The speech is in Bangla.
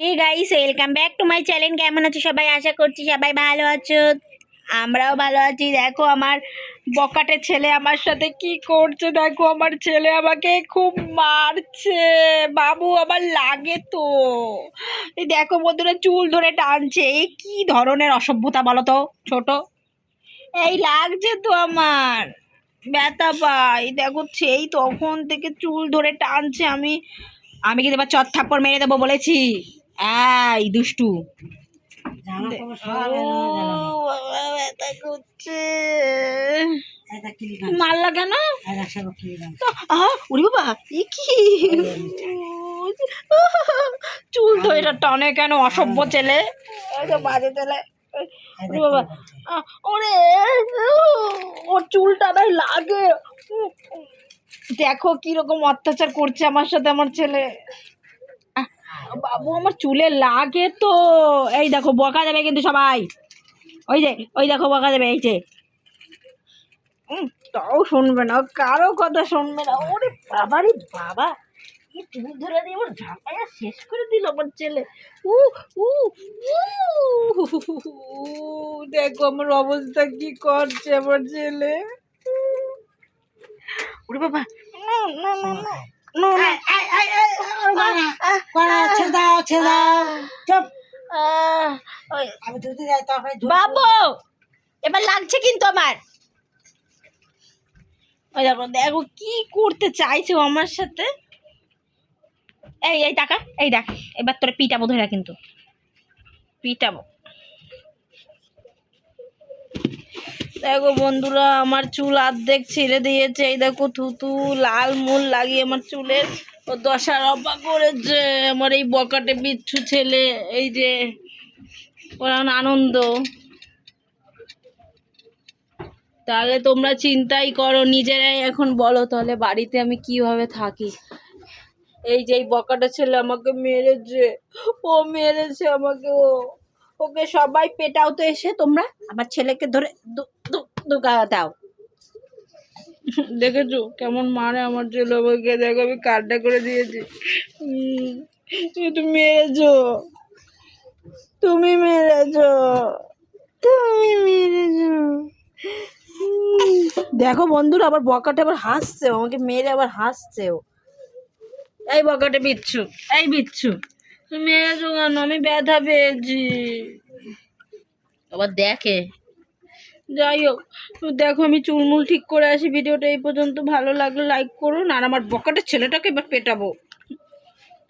Hey guys welcome back to my channel কেমন আছো সবাই? আশা করছি সবাই ভালো আছো। আমরাও ভালো আছি। দেখো আমার বকাটে ছেলে আমার সাথে কি করছে? দেখো আমার ছেলে আমাকে খুব মারছে। বাবু, আমার লাগে তো। এই দেখো বন্ধুরা, চুল ধরে টানছে। এই কি ধরনের অসভ্যতা বলো তো, ছোট? এই লাগছে তো আমার। ব্যথা পাই দেখো সেই তখন থেকে চুল ধরে টানছে। আমি আমি কিন্তু এবার চট থাপ্পড় মেরে দেবো বলেছি? এই দুষ্টু। মারলা কেন? ওরে বাবা এ কি? চুল তো এটা টানে কেন অসভ্য ছেলে? বাজে ছেলে। বাবা ওরে ওর চুল টানাই লাগে। দেখো কীরকম অত্যাচার করছে আমার সাথে আমার ছেলে। বাবু আমার চুলে লাগে তো এই দেখো বকা দেবে কিন্তু সবাই ওই যে ওই দেখো বকা দেবে এই যে তাও শুনবে না কারও কথা শুনবে না ওরে বাবারে বাবা কি চুল ধরে দিয়ে আমার ঝাঁপাইয়া শেষ করে দিল আমার ছেলে উ উ উ, দেখো আমার অবস্থা কি করছে আমার ছেলে ওরে বাবা না না না না না না ছেড়ে দাও চুপ আমি ধুতে যাই তরকারি ধুতে। বাবু এবার লাগছে কিন্তু আমার। ওই দেখো দেখো কি করতে চাইছো আমার সাথে। এই এই টাকা এই দেখ এবার তোরা পিটাবো ধরে কিন্তু। পিটাবো। দেখো বন্ধুরা আমার চুল অর্ধেক ছেড়ে দিয়েছে। এই দেখো থুতু লাল মুল লাগিয়ে আমার চুলের ও দশা রপা করেছে, আমার এই বকাটে বিচ্ছু ছেলে, এই যে ওরা আনন্দ। তাহলে তোমরা চিন্তাই করো, নিজেরাই এখন বলো তাহলে বাড়িতে আমি কীভাবে থাকি। এই যে এই বকাটা ছেলে আমাকে মেরেছে, ও মেরেছে আমাকে, ও, ওকে সবাই পেটাও তো এসে তোমরা আমার ছেলেকে ধরে দাও। দেখেছ? কেমন মারে আমার ছেলে আমাকে? দেখো আমি কার্ডটা করে দিয়েছি। তুমি মেরেছো। তুমি মেরেছো। তুমি মেরেছো। দেখো বন্ধুরা, আবার বকাটে আবার হাসছে। আমাকে মেরে আবার হাসছে ও এই বকাটে বিচ্ছু, এই বিচ্ছু। তুমি মেরেছো কেন? আমি ব্যথা পেয়েছি। আবার দেখে। যাই হোক, দেখো আমি চুলমুল ঠিক করে আসি, ভিডিওটা এই পর্যন্ত ভালো লাগলে লাইক করুন, আর আমার বকাটের ছেলেটাকে এবার পেটাবো।